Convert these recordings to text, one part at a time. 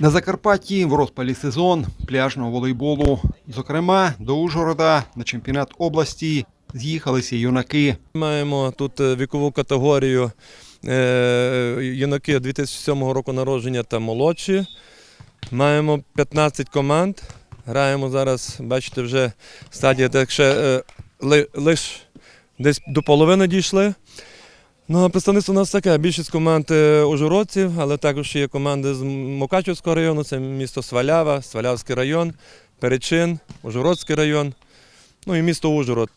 На Закарпатті в розпалі сезон пляжного волейболу. Зокрема, до Ужгорода на чемпіонат області з'їхалися юнаки. Маємо тут е, вікову категорію е, юнаки 2007 року народження та молодші. Маємо 15 команд. Граємо зараз, бачите, вже стадія, так ще е, ли, лиш десь до половини дійшли. Ну, а представництво у нас таке. Більшість команд е, ужгородців, але також є команди з Мукачівського району, це місто Свалява, Свалявський район, Перечин, Ужгородський район, ну і місто Ужгород.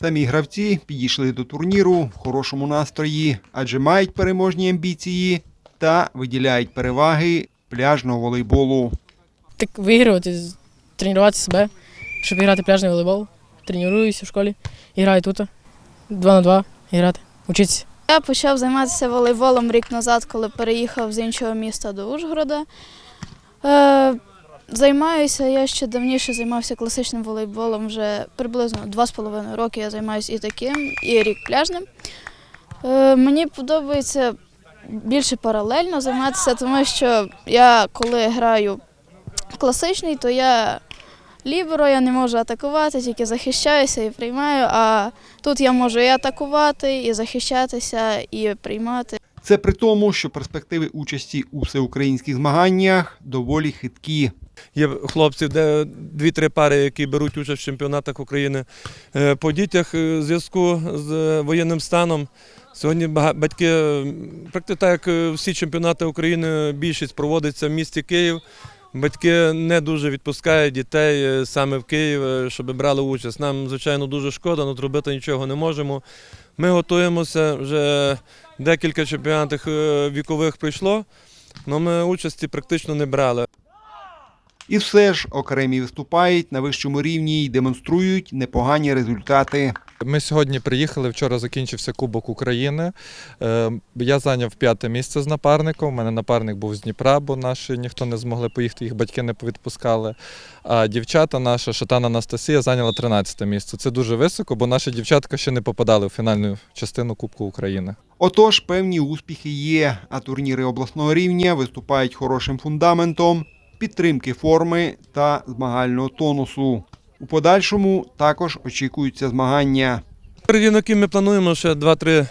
Самі гравці підійшли до турніру в хорошому настрої, адже мають переможні амбіції та виділяють переваги пляжного волейболу. Так вигрувати, тренувати себе, щоб грати пляжний волейбол. Тренуюся в школі і граю тут. Два на два грати, учитися. Я почав займатися волейболом рік назад, коли переїхав з іншого міста до Ужгорода. Е, займаюся, я ще давніше займався класичним волейболом, вже приблизно 2,5 роки я займаюся і таким, і рік пляжним. Е, мені подобається більше паралельно займатися, тому що я коли граю класичний, то я ліберо, я не можу атакувати, тільки захищаюся і приймаю. А Тут я можу і атакувати, і захищатися, і приймати. Це при тому, що перспективи участі у всеукраїнських змаганнях доволі хиткі. Є хлопці, де дві-три пари, які беруть участь в чемпіонатах України. Е, По дітях е, в зв'язку з воєнним станом. Сьогодні батьки, практично так як е, всі чемпіонати України, більшість проводиться в місті Київ. Батьки не дуже відпускають дітей е, саме в Київ, е, щоб брали участь. Нам, звичайно, дуже шкода, але зробити нічого не можемо. Ми готуємося, вже декілька чемпіонатів е, вікових прийшло, але ми участі практично не брали. І все ж окремі виступають на вищому рівні і демонструють непогані результати. Ми сьогодні приїхали. Вчора закінчився Кубок України. Е, Я зайняв п'яте місце з напарником. У мене напарник був з Дніпра, бо наші ніхто не змогли поїхати, їх батьки не повідпускали. А дівчата наша Шатана Анастасія зайняла 13 місце. Це дуже високо, бо наші дівчатка ще не попадали в фінальну частину Кубку України. Отож, певні успіхи є, а турніри обласного рівня виступають хорошим фундаментом підтримки форми та змагального тонусу. У подальшому також очікуються змагання. Передівники ми плануємо ще 2-3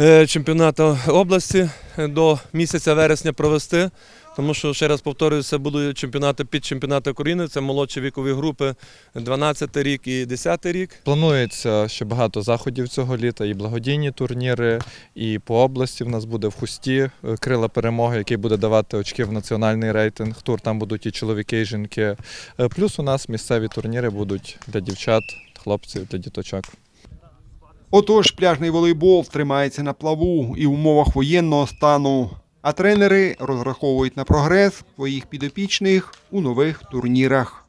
е, чемпіонати області до місяця вересня провести. Тому що, ще раз повторююся, будуть чемпіонати під чемпіонати України. Це молодші вікові групи 12 рік і 10 рік. Планується ще багато заходів цього літа, і благодійні турніри, і по області в нас буде в хусті е, крила перемоги, який буде давати очки в національний рейтинг. Тур там будуть і чоловіки, і жінки. Е, Плюс у нас місцеві турніри будуть для дівчат, хлопців, для діточок. Отож, пляжний волейбол тримається на плаву і в умовах воєнного стану. А тренери розраховують на прогрес своїх підопічних у нових турнірах.